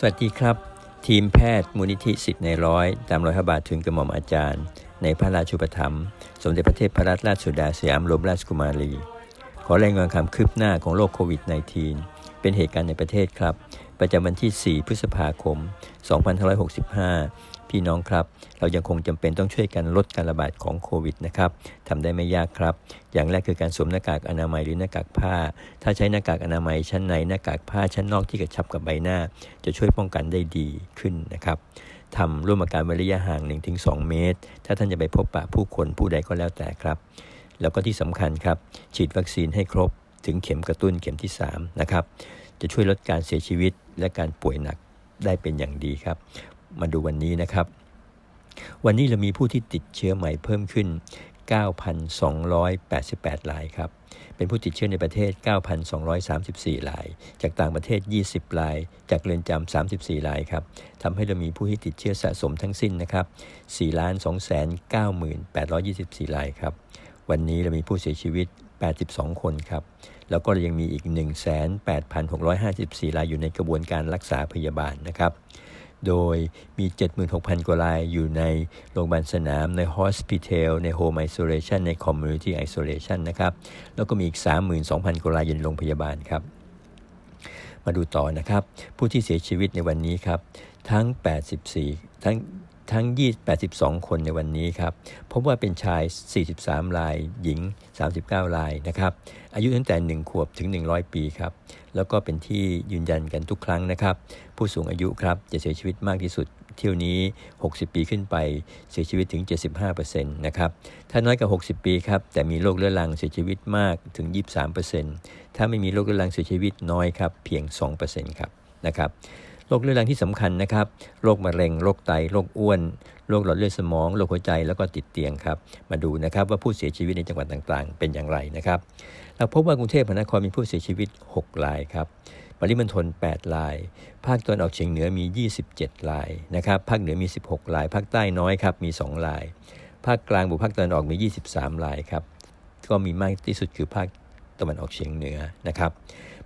สวัสดีครับ ทีมแพทย์มูลนิธิสิทธิ์ในร้อยตามรอยพระบาทถึงกระหม่อมอาจารย์ ในพระราชูปถัมภ์สมเด็จพระเทพรัตนราชสุดาสยามรมราชกุมารี ขอรายงานความคืบหน้าของโรคโควิด -19 เป็นเหตุการณ์ในประเทศครับ ประจำวันที่ 4 พฤษภาคม 2565 พี่น้องครับ เรายังคงจำเป็นต้องช่วยกันลดการระบาดของโควิดนะครับทำได้ไม่ยากครับ อย่างแรกคือการสวมหน้ากากอนามัยหรือหน้ากากผ้า ถ้าใช้หน้ากากอนามัยชั้นในหน้ากากผ้าชั้นนอกที่กระชับกับใบหน้า จะช่วยป้องกันได้ดีขึ้นนะครับทำร่วมการเว้นระยะห่าง 1-2 เมตร ถ้าท่านจะไปพบปะผู้คนผู้ใดก็แล้วแต่ครับ แล้วก็ที่สำคัญครับ ฉีดวัคซีนให้ครบถึงเข็มกระตุ้นเข็มที่3นะครับ จะช่วยลดการเสียชีวิตและการป่วยหนักได้เป็นอย่างดีครับ มาดูวันนี้นะครับ วันนี้เรามีผู้ที่ติดเชื้อใหม่เพิ่มขึ้น 9,288รายครับ เป็นผู้ติดเชื้อในประเทศ 9,234ราย จากต่างประเทศ 20ราย จากเรือนจำ34รายครับทำให้เรามีผู้ที่ติดเชื้อสะสมทั้งสิ้นนะครับ4 2 9 824รายครับ วันนี้เรามีผู้เสียชีวิต 82 คนครับแล้วก็ยังมีอีก 18,654 รายอยู่ในกระบวนการรักษาพยาบาลนะครับ โดยมี 76,000 กว่ารายอยู่ในโรงพยาบาลสนามใน Hospital ใน Home Isolation ใน Community Isolation นะครับ แล้วก็มีอีก 32,000 กว่ารายอยู่ในโรงพยาบาลครับ มาดูต่อนะครับ ผู้ที่เสียชีวิตในวันนี้ครับ ทั้ง 84 ทั้ง ทั้ง 82 คนในวันนี้ครับพบว่าเป็นชาย 43 ราย หญิง 39 รายนะครับ อายุตั้งแต่ 1 ขวบถึง 100 ปีครับ แล้วก็เป็นที่ยืนยันกันทุกครั้งนะครับ ผู้สูงอายุครับจะเสียชีวิตมากที่สุดเที่ยวนี้ 60 ปีขึ้นไปเสียชีวิตถึง 75%นะครับ ถ้าน้อยกว่า 60 ปีครับ แต่มีโรคเรื้อรังเสียชีวิตมากถึง 23%ถ้าไม่มีโรคเรื้อรังเสียชีวิตน้อยครับ เพียง 2%ครับ นะครับ โรคเรื้อรังที่สำคัญนะครับโรคมะเร็งโรคไตโรคอ้วนโรคหลอดเลือดสมองโรคหัวใจแล้วก็ติดเตียงครับ มาดูนะครับว่าผู้เสียชีวิตในจังหวัดต่างๆ เป็นอย่างไรนะครับเราพบว่ากรุงเทพมหานครมีผู้เสียชีวิต 6 รายครับปริมณฑล8ราย ภาคตะวันออกเฉียงเหนือมี 27รายนะครับภาคเหนือมี 16ราย ภาคใต้น้อยครับมี 2 ราย ภาคกลางบุภาคตะวันออกมี 23รายครับก็มีมากที่สุดคือภาคตะวันออกเฉียงเหนือนะครับ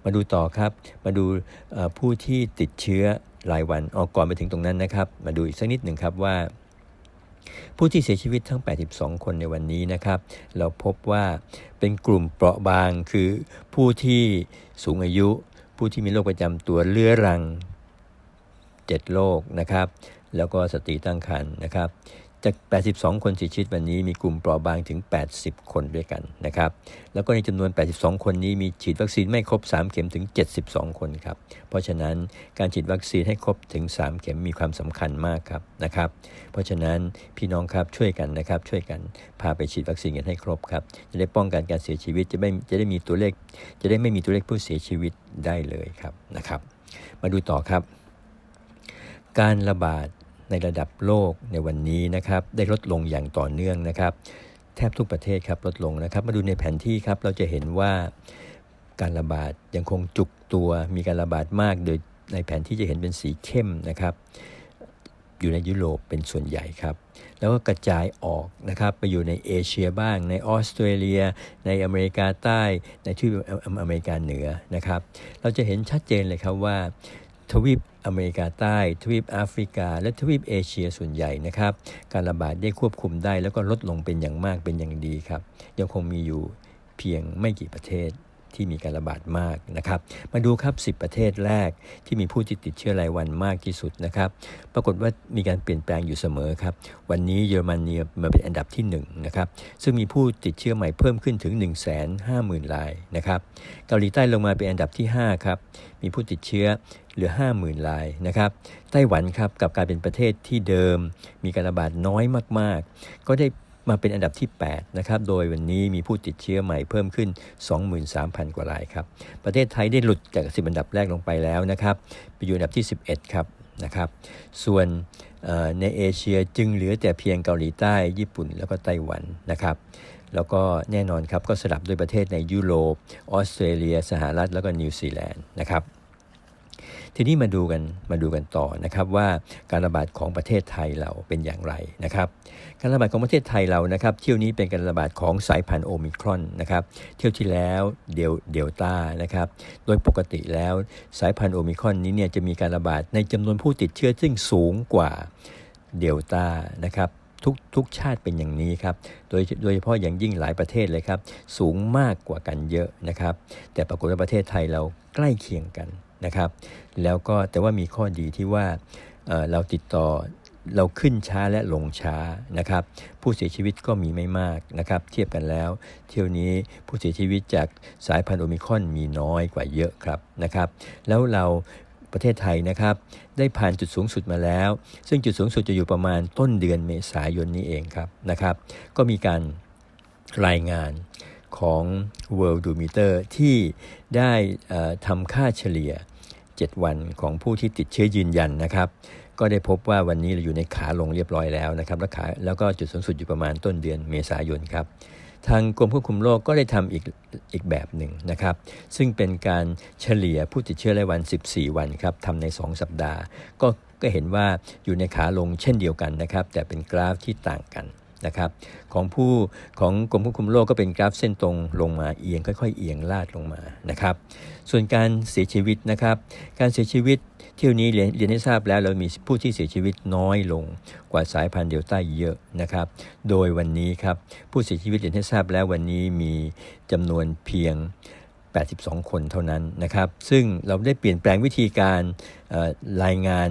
มาดูต่อครับ มาดูผู้ที่ติดเชื้อรายวันออกก่อนไปถึงตรงนั้นนะครับ มาดูอีกสักนิดหนึ่งครับว่า ผู้ที่เสียชีวิตทั้ง 82 คนในวันนี้นะครับ เราพบว่าเป็นกลุ่มเปราะบางคือผู้ที่สูงอายุ ผู้ที่มีโรคประจำตัวเรื้อรัง 7 โรคนะครับ แล้วก็สตรีตั้งครรภ์นะครับ จาก 82 คนเสียชีวิตวันนี้มีกลุ่มเปราะบางถึง 80 คนด้วยกันนะครับ แล้วก็ในจำนวน 82 คนนี้มีฉีดวัคซีนไม่ครบ 3 เข็มถึง 72 คนครับ เพราะฉะนั้นการฉีดวัคซีนให้ครบถึง 3 เข็มมีความสำคัญมากครับนะครับ เพราะฉะนั้นพี่น้องครับช่วยกันนะครับช่วยกันพาไปฉีดวัคซีนกันให้ครบครับ จะได้ป้องกันการเสียชีวิตจะไม่จะได้มีตัวเลข จะได้ไม่มีตัวเลขผู้เสียชีวิตได้เลยครับนะครับ มาดูต่อครับ การระบาด ในระดับโลกในวันนี้นะครับได้ลดลงอย่างต่อเนื่องนะครับแทบทุกประเทศครับลดลงนะครับ มาดูในแผนที่ครับเราจะเห็นว่าการระบาดยังคงจุกตัวมีการระบาดมาก โดยในแผนที่จะเห็นเป็นสีเข้มนะครับ อยู่ในยุโรปเป็นส่วนใหญ่ครับ แล้วก็กระจายออกนะครับไปอยู่ในเอเชียบ้าง ในออสเตรเลีย ในอเมริกาใต้ ในทวีปอเมริกาเหนือนะครับ เราจะเห็นชัดเจนเลยครับว่า ทวีปอเมริกาใต้ ทวีปแอฟริกา และทวีปเอเชียส่วนใหญ่นะครับ การระบาดได้ควบคุมได้แล้วก็ลดลงเป็นอย่างมากเป็นอย่างดีครับ ยังคงมีอยู่เพียงไม่กี่ประเทศ ที่มีการระบาดมากนะครับ มาดูครับ 10 ประเทศแรกที่มีผู้ที่ติดเชื้อรายวันมากที่สุดนะครับ ปรากฏว่ามีการเปลี่ยนแปลงอยู่เสมอครับ วันนี้เยอรมนีมาเป็นอันดับที่1นะครับ ซึ่งมีผู้ติดเชื้อใหม่เพิ่มขึ้นถึง 1 5 0 0 0 0รายนะครับ เกาหลีใต้ลงมาเป็นอันดับที่ 5 ครับ มีผู้ติดเชื้อเหลือ 50,000รายนะครับ ไต้หวันครับกับการเป็นประเทศที่เดิม มีการระบาดน้อยมาก ๆ ก็ได้ มาเป็นอันดับที่ 8 นะครับ โดยวันนี้มีผู้ติดเชื้อใหม่เพิ่มขึ้น 23,000 กว่ารายครับ ประเทศไทยได้หลุดจาก 10 อันดับแรกลงไปแล้วนะครับ ไปอยู่อันดับที่ 11 ครับนะครับ ส่วนในเอเชียจึงเหลือแต่เพียงเกาหลีใต้ ญี่ปุ่น แล้วก็ไต้หวันนะครับ แล้วก็แน่นอนครับก็สลับด้วยประเทศในยุโรป ออสเตรเลีย สหรัฐ แล้วก็นิวซีแลนด์นะครับ ทีนี้มาดูกันมาดูกันต่อนะครับว่าการระบาดของประเทศไทยเราเป็นอย่างไรนะครับ การระบาดของประเทศไทยเรานะครับ เที่ยวนี้เป็นการระบาดของสายพันธุ์โอมิครอนนะครับ เที่ยวที่แล้วเดลเดลต้านะครับ โดยปกติแล้วสายพันธุ์โอมิครอนนี้เนี่ยจะมีการระบาดในจำนวนผู้ติดเชื้อซึ่งสูงกว่าเดลต้านะครับทุกทุกชาติเป็นอย่างนี้ครับ โดยโดยเฉพาะอย่างยิ่งหลายประเทศเลยครับ สูงมากกว่ากันเยอะนะครับ แต่ปรากฏว่าประเทศไทยเราใกล้เคียงกัน นะครับ แล้วก็แต่ว่ามีข้อดีที่ว่าเเราติดต่อเราขึ้นช้าและลงช้านะครับ ผู้เสียชีวิตก็มีไม่มากนะครับ เทียบกันแล้ว เที่ยวนี้ผู้เสียชีวิตจากสายพันธุ์โอมิคอนมีน้อยกว่าเยอะครับนะครับ แล้วเราประเทศไทยนะครับ ได้ผ่านจุดสูงสุดมาแล้ว ซึ่งจุดสูงสุดจะอยู่ประมาณต้นเดือนเมษายนนี้เองครับนะครับ ก็มีการรายงานของ World d o m e t e r ที่ได้ทำค่าเฉลี่ย 7 วันของผู้ที่ติดเชื้อยืนยันนะครับ ก็ได้พบว่าวันนี้เราอยู่ในขาลงเรียบร้อยแล้วนะครับแล้วขาแล้วก็จุดสูงสุดอยู่ประมาณต้นเดือนเมษายนครับทางกรมควบคุมโรคก็ได้ทำอีกอีกแบบหนึ่งนะครับ ซึ่งเป็นการเฉลี่ยผู้ติดเชื้อรายวัน 14 วันครับทำใน 2 สัปดาห์ ก็ก็เห็นว่าอยู่ในขาลงเช่นเดียวกันนะครับ แต่เป็นกราฟที่ต่างกัน นะครับของผู้ของกรมควบคุมโรคก็เป็นกราฟเส้นตรงลงมาเอียงค่อยๆ เอียงลาดลงมานะครับส่วนการเสียชีวิตนะครับการเสียชีวิตเที่ยวนี้เรียนเรียนให้ทราบแล้วเรามีผู้ที่เสียชีวิตน้อยลงกว่าสายพันธุ์เดลต้าเยอะนะครับโดยวันนี้ครับผู้เสียชีวิตเรียนให้ทราบแล้ววันนี้มีจำนวนเพียง 82 คนเท่านั้นนะครับซึ่งเราได้เปลี่ยนแปลงวิธีการรายงาน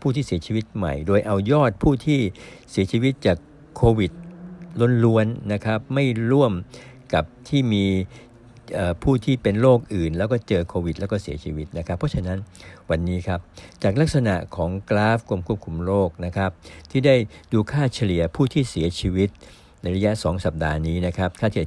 ผู้ที่เสียชีวิตใหม่ โดยเอายอดผู้ที่เสียชีวิตจาก ควิดล้วนๆนะครับไม่ร่วมกับที่มีผู้ที่เป็นโรคอื่น แล้วก็เจอโควิด แล้วก็เสียชีวิตนะครับ เพราะฉะนั้นวันนี้ครับจากลักษณะของกราฟกรมควบคุมโรคนะครับที่ได้ดูค่าเฉลี่ยผู้ที่เสียชีวิต ในระยะ 2 สัปดาห์นี้นะครับค่าเฉลี่ย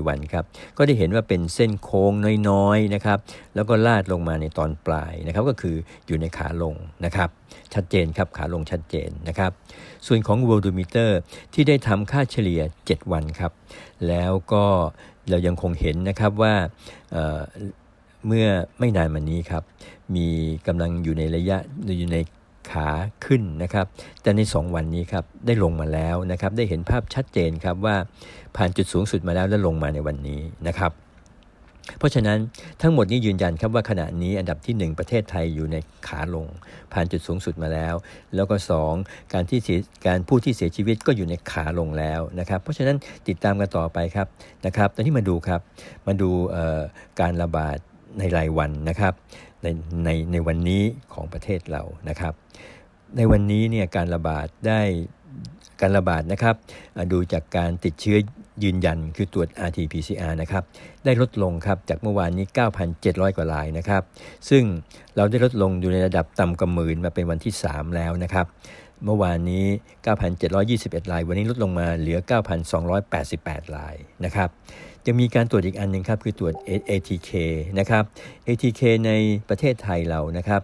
14 วันครับก็ได้เห็นว่าเป็นเส้นโค้งน้อยๆนะครับแล้วก็ลาดลงมาในตอนปลายนะครับก็คืออยู่ในขาลงนะครับชัดเจนครับขาลงชัดเจนนะครับส่วนของ World Meter ที่ได้ทำค่าเฉลี่ย 7 วันครับแล้วก็เรายังคงเห็นนะครับว่าเเมื่อไม่นานมานี้ครับมีกำลังอยู่ในระยะอยู่ใน ขาขึ้นนะครับ แต่ใน 2 วันนี้ครับได้ลงมาแล้วนะครับ ได้เห็นภาพชัดเจนครับว่าผ่านจุดสูงสุดมาแล้วและลงมาในวันนี้นะครับเพราะฉะนั้นทั้งหมดนี้ยืนยันครับว่าขณะนี้อันดับที่ 1 ประเทศไทยอยู่ในขาลง ผ่านจุดสูงสุดมาแล้ว แล้วก็ 2 การที่การผู้ที่เสียชีวิตก็อยู่ในขาลงแล้วนะครับเพราะฉะนั้นติดตามกันต่อไปครับนะครับตอนนี้มาดูครับมาดูการระบาดในรายวันนะครับ ในในในวันนี้ของประเทศเรานะครับ ในวันนี้เนี่ยการระบาดได้การระบาดนะครับ ดูจากการติดเชื้อยืนยันคือตรวจ RT-PCR นะครับ ได้ลดลงครับจากเมื่อวานนี้ 9,700 กว่ารายนะครับ ซึ่งเราได้ลดลงอยู่ในระดับต่ำกว่าหมื่นมาเป็นวันที่ 3 แล้วนะครับ เมื่อวานนี้ 9,721ราย วันนี้ลดลงมาเหลือ 9,288รายนะครับจะมีการตรวจอีกอันหนึ่งครับ คือตรวจ ATK นะครับ ATK ในประเทศไทยเรานะครับ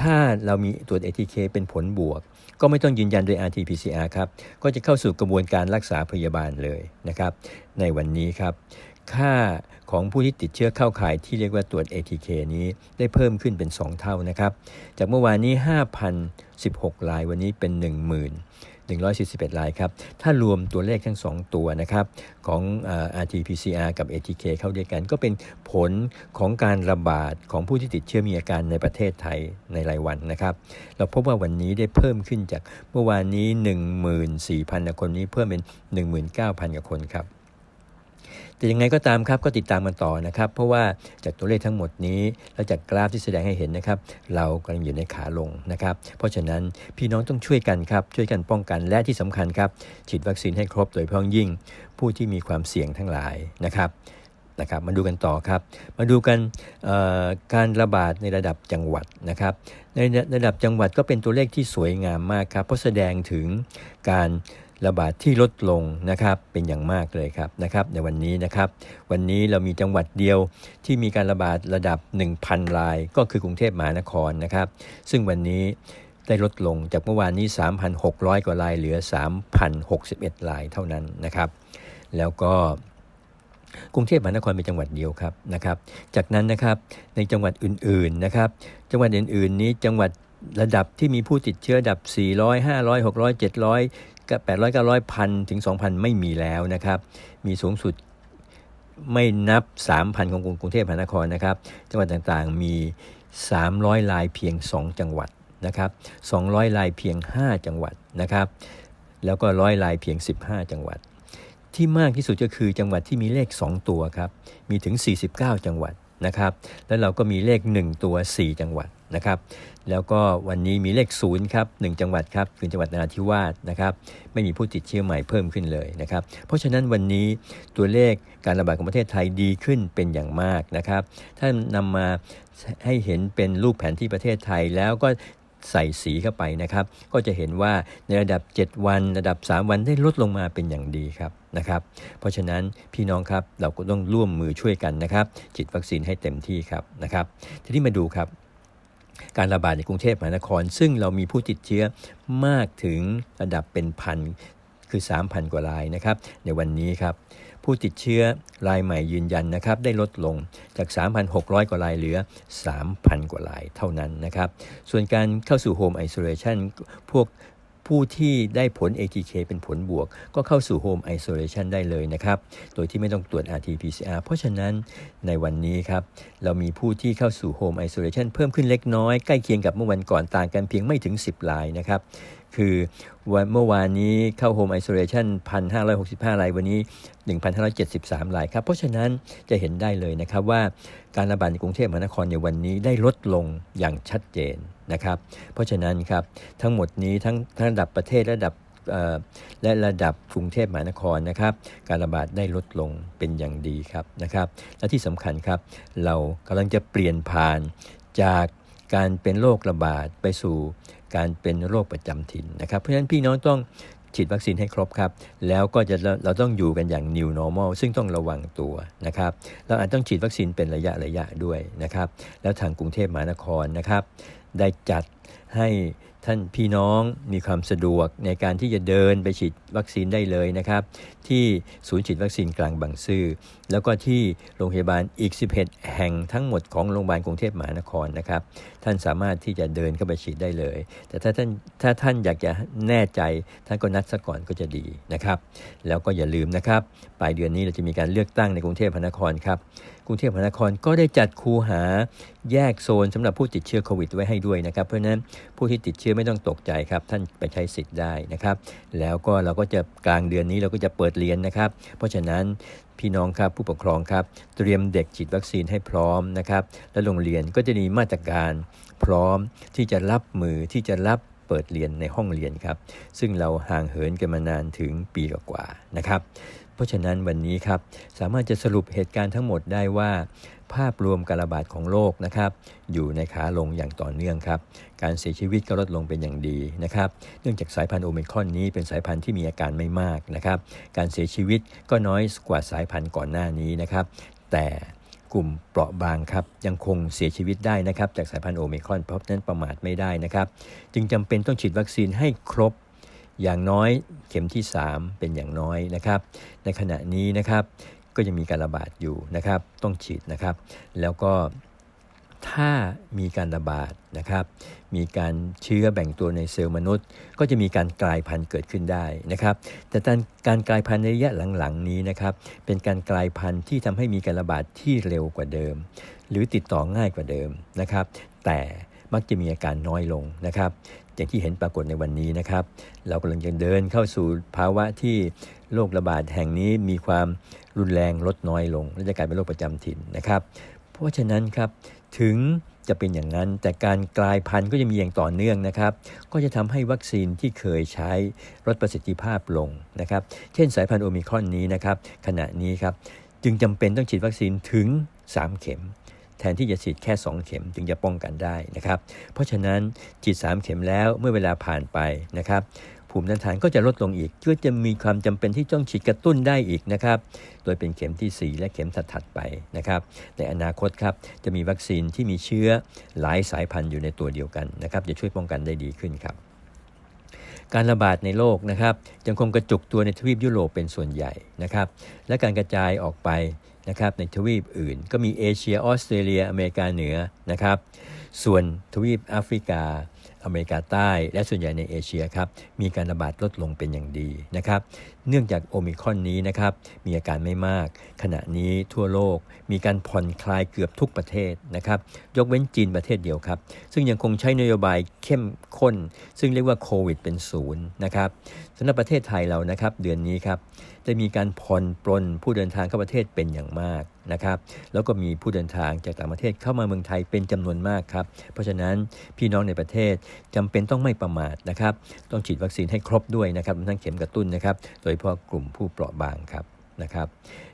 ถ้าเรามีตรวจ ATK เป็นผลบวก ก็ไม่ต้องยืนยันโดย RT-PCR ครับ ก็จะเข้าสู่กระบวนการรักษาพยาบาลเลยนะครับ ในวันนี้ครับ ค่าของผู้ที่ติดเชื้อเข้าข่ายที่เรียกว่าตรวจ ATK นี้ได้เพิ่มขึ้นเป็น 2 เท่านะครับ จากเมื่อวานนี้ 16 ราย วันนี้เป็น10,000 141 รายครับ ถ้ารวมตัวเลขทั้ง 2 ตัวนะครับของ RT-PCR กับ ATK เข้าด้วยกัน ก็เป็นผลของการระบาดของผู้ที่ติดเชื้อมีอาการในประเทศไทยในรายวันนะครับ เราพบว่าวันนี้ได้เพิ่มขึ้นจากเมื่อวานนี้ 14,000 คนนี้เพิ่มเป็น 19,000 กว่าคนครับ แต่ยังไงก็ตามครับก็ติดตามกันต่อนะครับ เพราะว่าจากตัวเลขทั้งหมดนี้ และจากกราฟที่แสดงให้เห็นนะครับ เรากำลังอยู่ในขาลงนะครับ เพราะฉะนั้นพี่น้องต้องช่วยกันครับ ช่วยกันป้องกันและที่สำคัญครับ ฉีดวัคซีนให้ครบโดยเฉพาะยิ่ง ผู้ที่มีความเสี่ยงทั้งหลายนะครับนะครับมาดูกันต่อครับ มาดูกันการระบาดในระดับจังหวัดนะครับ ในระดับจังหวัดก็เป็นตัวเลขที่สวยงามมากครับ เพราะแสดงถึงการ ระบาดที่ลดลงนะครับเป็นอย่างมากเลยครับนะครับในวันนี้นะครับ วันนี้เรามีจังหวัดเดียวที่มีการระบาดระดับ 1,000 ราย ก็คือกรุงเทพมหานครนะครับ ซึ่งวันนี้ได้ลดลงจากเมื่อวานนี้ 3,600 กว่ารายเหลือ 3,061 รายเท่านั้นนะครับ แล้วก็กรุงเทพมหานครเป็นจังหวัดเดียวครับนะครับ จากนั้นนะครับในจังหวัดอื่นๆนะครับ จังหวัดอื่นๆ นี้จังหวัดระดับที่มีผู้ติดเชื้อดับ 400 500 600 700กับ 800 900พันถึง 2,000 ไม่มีแล้วนะครับ มีสูงสุดไม่นับ 3,000 ของกรุงเทพมหานครนะครับ จังหวัดต่างๆมี 300 ลายเพียง 2 จังหวัดนะครับ 200 ลายเพียง 5 จังหวัดนะครับ แล้วก็ร้อยลายเพียง 15 จังหวัด ที่มากที่สุดก็คือจังหวัดที่มีเลข 2 ตัวครับ มีถึง 49 จังหวัดนะครับ แล้วเราก็มีเลข 1 ตัว 4 จังหวัดนะครับ แล้วก็วันนี้มีเลข0ครับ1จังหวัดครับคือจังหวัดนราธิวาสนะครับ ไม่มีผู้ติดเชื้อใหม่เพิ่มขึ้นเลยนะครับ เพราะฉะนั้นวันนี้ตัวเลขการระบาดของประเทศไทยดีขึ้นเป็นอย่างมากนะครับ ถ้านำมาให้เห็นเป็นรูปแผนที่ประเทศไทยแล้วก็ใส่สีเข้าไปนะครับ ก็จะเห็นว่าในระดับ 7 วัน ระดับ 3 วันได้ลดลงมาเป็นอย่างดีครับนะครับ เพราะฉะนั้นพี่น้องครับเราก็ต้องร่วมมือช่วยกันนะครับฉีดวัคซีนให้เต็มที่ครับนะครับ ทีนี้มาดูครับ การระบาดในกรุงเทพมหานคร ซึ่งเรามีผู้ติดเชื้อมากถึงระดับเป็นพันคือ 3,000 กว่ารายนะครับในวันนี้ครับผู้ติดเชื้อรายใหม่ยืนยันนะครับได้ลดลงจาก 3,600 กว่ารายเหลือ 3,000 กว่ารายเท่านั้นนะครับส่วนการเข้าสู่โฮมไอโซเลชันพวก ผู้ที่ได้ผล ATK เป็นผลบวก ก็เข้าสู่ Home Isolation ได้เลยนะครับ โดยที่ไม่ต้องตรวจ RT-PCR เพราะฉะนั้นในวันนี้ครับ เรามีผู้ที่เข้าสู่ Home Isolation เพิ่มขึ้นเล็กน้อย ใกล้เคียงกับเมื่อวันก่อนต่างกันเพียงไม่ถึง 10รายนะครับ คือวันเมื่อวานนี้เข้า Home Isolation 1,565 ราย วันนี้ 1,573 รายครับ เพราะฉะนั้นจะเห็นได้เลยนะครับว่าการระบาดในกรุงเทพมหานครในวันนี้ได้ลดลงอย่างชัดเจน นะครับ เพราะฉะนั้นครับทั้งหมดนี้ทั้งทั้งระดับประเทศระดับและระดับกรุงเทพมหานครนะครับ การระบาดได้ลดลงเป็นอย่างดีครับนะครับ และที่สำคัญครับ เรากำลังจะเปลี่ยนผ่านจากการเป็นโรคระบาดไปสู่การเป็นโรคประจำถิ่นนะครับ เพราะฉะนั้นพี่น้องต้องฉีดวัคซีนให้ครบครับ แล้วก็จะเราต้องอยู่กันอย่าง new normal ซึ่งต้องระวังตัวนะครับ เราอาจต้องฉีดวัคซีนเป็นระยะระยะด้วยนะครับ แล้วทางกรุงเทพมหานครนะครับ ได้จัดให้ท่านพี่น้องมีความสะดวกในการที่จะเดินไปฉีดวัคซีนได้เลยนะครับ ที่ศูนย์ฉีดวัคซีนกลางบางซื่อแล้วก็ที่โรงพยาบาลอีก 11 แห่งทั้งหมดของโรงพยาบาลกรุงเทพมหานครนะครับ ท่านสามารถที่จะเดินเข้าไปฉีดได้เลย แต่ถ้าท่านถ้าท่านอยากจะแน่ใจท่านก็นัดซะก่อนก็จะดีนะครับ แล้วก็อย่าลืมนะครับปลายเดือนนี้เราจะมีการเลือกตั้งในกรุงเทพมหานครครับ กรุงเทพมหานครก็ได้จัดคูหาแยกโซนสำหรับผู้ติดเชื้อโควิดไว้ให้ด้วยนะครับเพราะฉะนั้นผู้ที่ติดเชื้อไม่ต้องตกใจครับ ท่านไปใช้สิทธิ์ได้นะครับ แล้วก็เราก็จะกลางเดือนนี้เราก็จะเปิดเรียนนะครับ เพราะฉะนั้นพี่น้องครับผู้ปกครองครับ เตรียมเด็กฉีดวัคซีนให้พร้อมนะครับ และโรงเรียนก็จะมีมาตรการพร้อมที่จะรับมือที่จะรับเปิดเรียนในห้องเรียนครับ ซึ่งเราห่างเหินกันมานานถึงปีกว่าๆนะครับ เพราะฉะนั้นวันนี้ครับสามารถจะสรุปเหตุการณ์ทั้งหมดได้ว่า ภาพรวมการระบาดของโรคนะครับอยู่ในขาลงอย่างต่อเนื่องครับการเสียชีวิตก็ลดลงเป็นอย่างดีนะครับเนื่องจากสายพันธุ์โอมิครอนนี้เป็นสายพันธุ์ที่มีอาการไม่มากนะครับการเสียชีวิตก็น้อยกว่าสายพันธุ์ก่อนหน้านี้นะครับแต่กลุ่มเปราะบางครับยังคงเสียชีวิตได้นะครับจากสายพันธุ์โอเมิครอนเพราะนั้นประมาทไม่ได้นะครับ จึงจำเป็นต้องฉีดวัคซีนให้ครบ อย่างน้อยเข็มที่ 3 เป็นอย่างน้อยนะครับ ในขณะนี้นะครับก็ยังมีการระบาดอยู่นะครับ ต้องฉีดนะครับ แล้วก็ถ้ามีการระบาดนะครับ มีการเชื้อแบ่งตัวในเซลล์มนุษย์ ก็จะมีการกลายพันธุ์เกิดขึ้นได้นะครับ แต่การกลายพันธุ์ในระยะหลังๆนี้นะครับ เป็นการกลายพันธุ์ที่ทำให้มีการระบาดที่เร็วกว่าเดิม หรือติดต่อง่ายกว่าเดิมนะครับ แต่ มักจะมีอาการน้อยลงนะครับ อย่างที่เห็นปรากฏในวันนี้นะครับ เรากำลังจะเดินเข้าสู่ภาวะที่โรคระบาดแห่งนี้มีความรุนแรงลดน้อยลง และจะกลายเป็นโรคประจำถิ่นนะครับ เพราะฉะนั้นครับถึงจะเป็นอย่างนั้น แต่การกลายพันธุ์ก็จะมีอย่างต่อเนื่องนะครับ ก็จะทำให้วัคซีนที่เคยใช้ลดประสิทธิภาพลงนะครับ เช่นสายพันธุ์โอมิครอนนี้นะครับ ขณะนี้ครับจึงจำเป็นต้องฉีดวัคซีนถึง 3 เข็ม แทนที่จะฉีดแค่ 2 เข็มจึงจะป้องกันได้นะครับ เพราะฉะนั้นฉีด 3 เข็มแล้วเมื่อเวลาผ่านไปนะครับภูมิต้านทานก็จะลดลงอีกก็จะมีความจำเป็นที่ต้องฉีดกระตุ้นได้อีกนะครับ โดยเป็นเข็มที่ 4 และเข็มถัดๆไปนะครับ ในอนาคตครับจะมีวัคซีนที่มีเชื้อหลายสายพันธุ์อยู่ในตัวเดียวกันนะครับ จะช่วยป้องกันได้ดีขึ้นครับ การระบาดในโลกนะครับยังคงกระจุกตัวในทวีปยุโรปเป็นส่วนใหญ่นะครับ และการกระจายออกไป นะครับในทวีปอื่น ก็มีเอเชียออสเตรเลียอเมริกาเหนือนะครับ ส่วนทวีปแอฟริกา อเมริกาใต้ และส่วนใหญ่ในเอเชียครับมีการระบาดลดลงเป็นอย่างดีนะครับ เนื่องจากโอมิครอนนี้นะครับมีอาการไม่มาก ขณะนี้ทั่วโลกมีการผ่อนคลายเกือบทุกประเทศนะครับ ยกเว้นจีนประเทศเดียวครับ ซึ่งยังคงใช้นโยบายเข้มข้น ซึ่งเรียกว่าโควิดเป็นศูนย์นะครับสำหรับประเทศไทยเรานะครับเดือนนี้ครับได้มีการผ่อนปลนผู้เดินทางเข้าประเทศเป็นอย่างมาก นะครับ แล้วก็มีผู้เดินทางจากต่างประเทศเข้ามาเมืองไทยเป็นจำนวนมากครับ เพราะฉะนั้นพี่น้องในประเทศจำเป็นต้องไม่ประมาทนะครับ ต้องฉีดวัคซีนให้ครบด้วยนะครับรวมทั้งเข็มกระตุ้นนะครับ โดยเฉพาะกลุ่มผู้เปราะบางครับนะครับ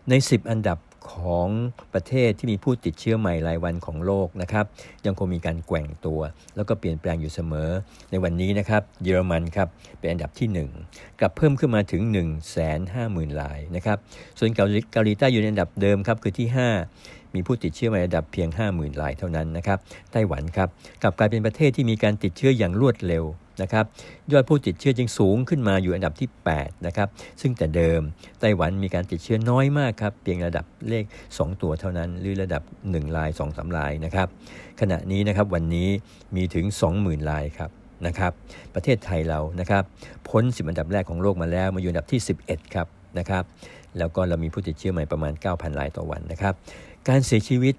ใน 10 อันดับ ของประเทศที่มีผู้ติดเชื้อใหม่รายวันของโลกนะครับยังคงมีการแกว่งตัว แล้วก็เปลี่ยนแปลงอยู่เสมอ ในวันนี้นะครับเยอรมันครับเป็นอันดับที่ 1 กลับเพิ่มขึ้นมาถึง 1 5 0 0 0 0รายนะครับส่วนเกาหลีเกาหลีใต้อยู่ในอันดับเดิมครับคือที่ 5มีผู้ติดเชื้อใหม่ระดับเพียง 50,000รายเท่านั้นนะครับ ไต้หวันครับกลับกลายเป็นประเทศที่มีการติดเชื้ออย่างรวดเร็ว นะครับยอดผู้ติดเชื้อจึงสูงขึ้นมาอยู่อันดับที่8นะครับซึ่งแต่เดิมไต้หวันมีการติดเชื้อน้อยมากครับเพียงระดับเลข 2 ตัวเท่านั้นหรือระดับ 1 ลาย 2 3 ลายนะครับขณะนี้นะครับวันนี้มีถึง 20,000 ลายครับนะครับประเทศไทยเรานะครับพ้น 10 อันดับแรกของโลกมาแล้วมาอยู่อันดับที่ 11 ครับนะครับแล้วก็เรามีผู้ติดเชื้อใหม่ประมาณ 9,000รายต่อวันนะครับ การเสียชีวิต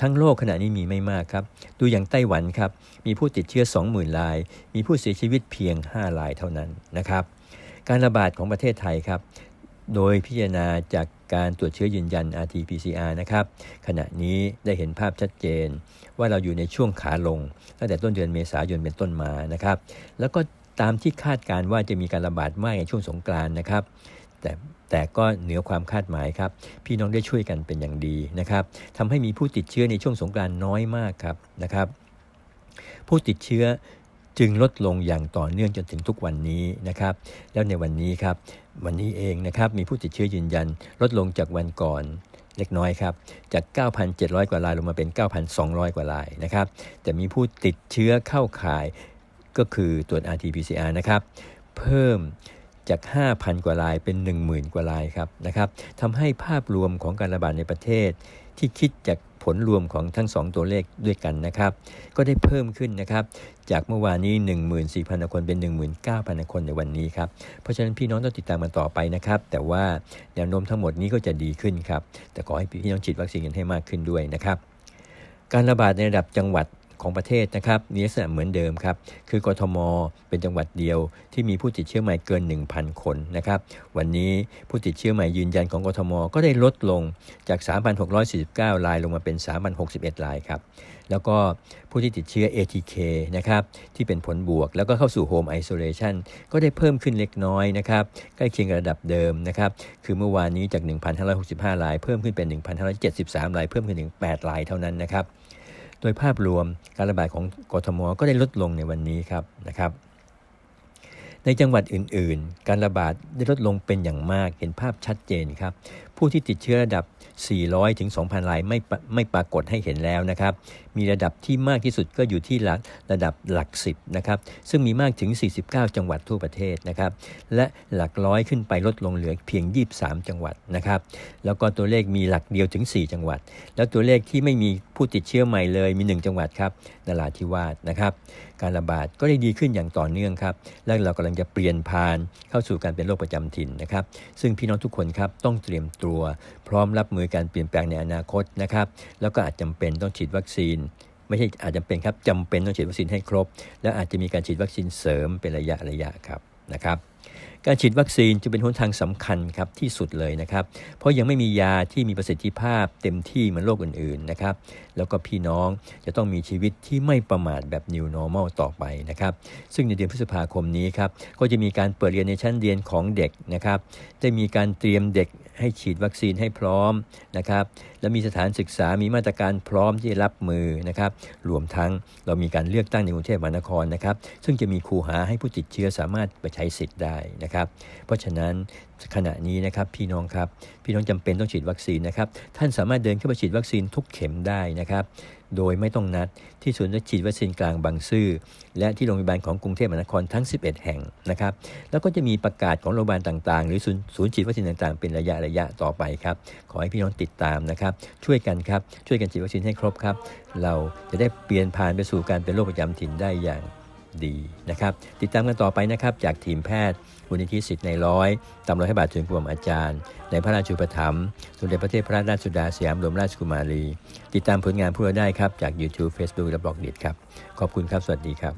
ทั้งโลกขณะนี้มีไม่มากครับ ดูอย่างไต้หวันครับ มีผู้ติดเชื้อ 20,000ราย มีผู้เสียชีวิตเพียง 5 รายเท่านั้นนะครับ การระบาดของประเทศไทยครับ โดยพิจารณาจากการตรวจเชื้อยืนยัน RT-PCR นะครับ ขณะนี้ได้เห็นภาพชัดเจน ว่าเราอยู่ในช่วงขาลง ตั้งแต่ต้นเดือนเมษายนเป็นต้นมานะครับ แล้วก็ตามที่คาดการว่าจะมีการระบาดมากในช่วงสงกรานนะครับ แต่ แต่ก็เหนือความคาดหมายครับ พี่น้องได้ช่วยกันเป็นอย่างดีนะครับทำให้มีผู้ติดเชื้อในช่วงสงกรานต์น้อยมากครับนะครับ ผู้ติดเชื้อจึงลดลงอย่างต่อเนื่องจนถึงทุกวันนี้นะครับ แล้วในวันนี้ครับ วันนี้เองนะครับมีผู้ติดเชื้อยืนยัน ลดลงจากวันก่อนเล็กน้อยครับ จาก 9,700 กว่ารายลงมาเป็น 9,200 กว่ารายนะครับ แต่มีผู้ติดเชื้อเข้าข่ายก็คือตรวจ RT-PCR นะครับ เพิ่ม จาก 5,000 กว่ารายเป็น 10,000 กว่ารายครับนะครับทำให้ภาพรวมของการระบาดในประเทศ ที่คิดจากผลรวมของทั้ง 2 ตัวเลขด้วยกันนะครับ ก็ได้เพิ่มขึ้นนะครับ จากเมื่อวานนี้ 14,000 คนเป็น 19,000 คนในวันนี้ครับ เพราะฉะนั้นพี่น้องต้องติดตามมันต่อไปนะครับ แต่ว่าแนวโน้มทั้งหมดนี้ก็จะดีขึ้นครับ แต่ขอให้พี่น้องฉีดวัคซีนกันให้มากขึ้นด้วยนะครับ การระบาดในระดับจังหวัด ของประเทศนะครับมีลักษณะเหมือนเดิมครับ คือกทม เป็นจังหวัดเดียวที่มีผู้ติดเชื้อใหม่เกิน 1,000 คนนะครับ วันนี้ผู้ติดเชื้อใหม่ยืนยันของกทม ก็ได้ลดลงจาก 3,649 รายลงมาเป็น 3,061 รายครับ แล้วก็ผู้ที่ติดเชื้อ ATK นะครับที่เป็นผลบวก แล้วก็เข้าสู่ Home Isolation ก็ได้เพิ่มขึ้นเล็กน้อยนะครับใกล้เคียงระดับเดิมนะครับคือเมื่อวานนี้จาก 1,565 ราย เพิ่มขึ้นเป็น 1,573 ราย เพิ่มขึ้นถึง 8 รายเท่านั้นนะครับ โดยภาพรวมการระบาดของกทมก็ได้ลดลงในวันนี้ครับนะครับในจังหวัดอื่นๆ การระบาดได้ลดลงเป็นอย่างมากเห็นภาพชัดเจนครับ ผู้ที่ติดเชื้อระดับ 400 ถึง 2,000 รายไม่ไม่ปรากฏให้เห็นแล้วนะครับ มีระดับที่มากที่สุดก็อยู่ที่ระระดับหลัก 10 นะครับ ซึ่งมีมากถึง 49 จังหวัดทั่วประเทศนะครับ และหลักร้อยขึ้นไปลดลงเหลือเพียง 23 จังหวัดนะครับ แล้วก็ตัวเลขมีหลักเดียวถึง 4 จังหวัด แล้วตัวเลขที่ไม่มีผู้ติดเชื้อใหม่เลยมี 1 จังหวัดครับนราธิวาสนะครับ การระบาดก็ได้ดีขึ้นอย่างต่อเนื่องครับ และเรากำลังจะเปลี่ยนผ่านเข้าสู่การเป็นโรคประจำถิ่นนะครับ ซึ่งพี่น้องทุกคนครับต้องเตรียมตัวพร้อมรับมือการเปลี่ยนแปลงในอนาคตนะครับ แล้วก็อาจจำเป็นต้องฉีดวัคซีน ไม่ใช่อาจจำเป็นครับจำเป็นต้องฉีดวัคซีนให้ครบ และอาจจะมีการฉีดวัคซีนเสริมเป็นระยะระยะครับนะครับ การฉีดวัคซีนจะเป็นหนทางสำคัญครับที่สุดเลยนะครับ เพราะยังไม่มียาที่มีประสิทธิภาพเต็มที่เหมือนโรคอื่นๆนะครับ แล้วก็พี่น้องจะต้องมีชีวิตที่ไม่ประมาทแบบ New Normal ต่อไปนะครับ ซึ่งในเดือนพฤษภาคมนี้ครับก็จะมีการเปิดเรียนในชั้นเรียนของเด็กนะครับ ได้มีการเตรียมเด็กให้ฉีดวัคซีนให้พร้อมนะครับ และมีสถานศึกษามีมาตรการพร้อมที่จะรับมือนะครับ รวมทั้งเรามีการเลือกตั้งในกรุงเทพมหานครนะครับ ซึ่งจะมีคูหาให้ผู้ติดเชื้อสามารถไปใช้สิทธิ์ได้นะครับเพราะฉะนั้นขณะนี้นะครับพี่น้องครับพี่น้องจำเป็นต้องฉีดวัคซีนนะครับท่านสามารถเดินเข้าไปฉีดวัคซีนทุกเข็มได้นะครับ โดยไม่ต้องนัดที่ศูนย์ฉีดวัคซีนกลางบางซื่อและที่โรงพยาบาลของกรุงเทพมหานครทั้ง 11 แห่งนะครับ แล้วก็จะมีประกาศของโรงพยาบาลต่างๆ หรือศูนย์ศูนย์ฉีดวัคซีนต่างๆ เป็นระยะระยะต่อไปครับขอให้พี่น้องติดตามนะครับ ช่วยกันครับช่วยกันฉีดวัคซีนให้ครบครับ เราจะได้เปลี่ยนผ่านไปสู่การเป็นโรคประจำถิ่นได้อย่าง ดีนะครับ ติดตามกันต่อไปนะครับ จากทีมแพทย์มูลนิธิสิทธิ์ในร้อยตำรอยให้บาทถึงกรมอาจารย์ ในพระราชูปถัมภ์สมเด็จพระเทพพระราชสุดาสยามรมราชกุมารี ติดตามผลงานพวกเราได้ครับ จาก YouTube Facebook และบล็อกดิครับ ขอบคุณครับ สวัสดีครับ